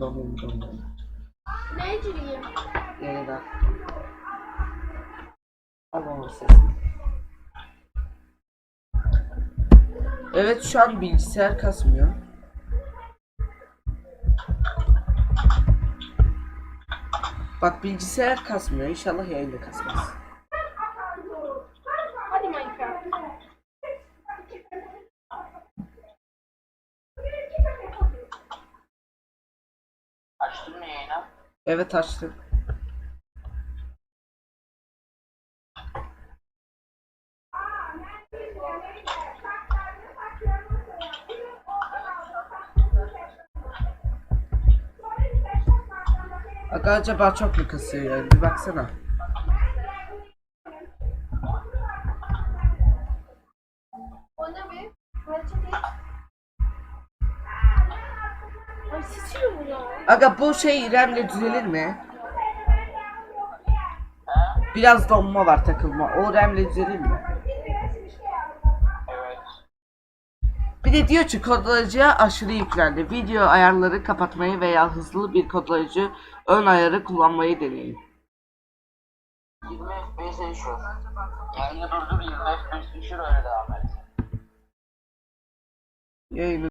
Donuyor. Ne gireyim? Yeniden. Al onu sesini. Evet şu an bilgisayar kasmıyor. Bak bilgisayar kasmıyor. İnşallah yayında kasmaz. Açtın mı yayını? Evet açtım. Aga acaba çok mu kasıyor yani bir baksana. O ne be? Hareket et. Sıçıyor bu ya. Aga bu şey İrem'le düzelir mi? Biraz donma var takılma. O RAM'le düzelir mi? Evet. Bir de diyor ki kodlayıcıya aşırı yüklendi. Video ayarları kapatmayı veya hızlı bir kodlayıcı ön ayarı kullanmayı deneyin. 20 FPS düşüyor. Yayını durdur 20 FPS düşür öyle devam et. Yayını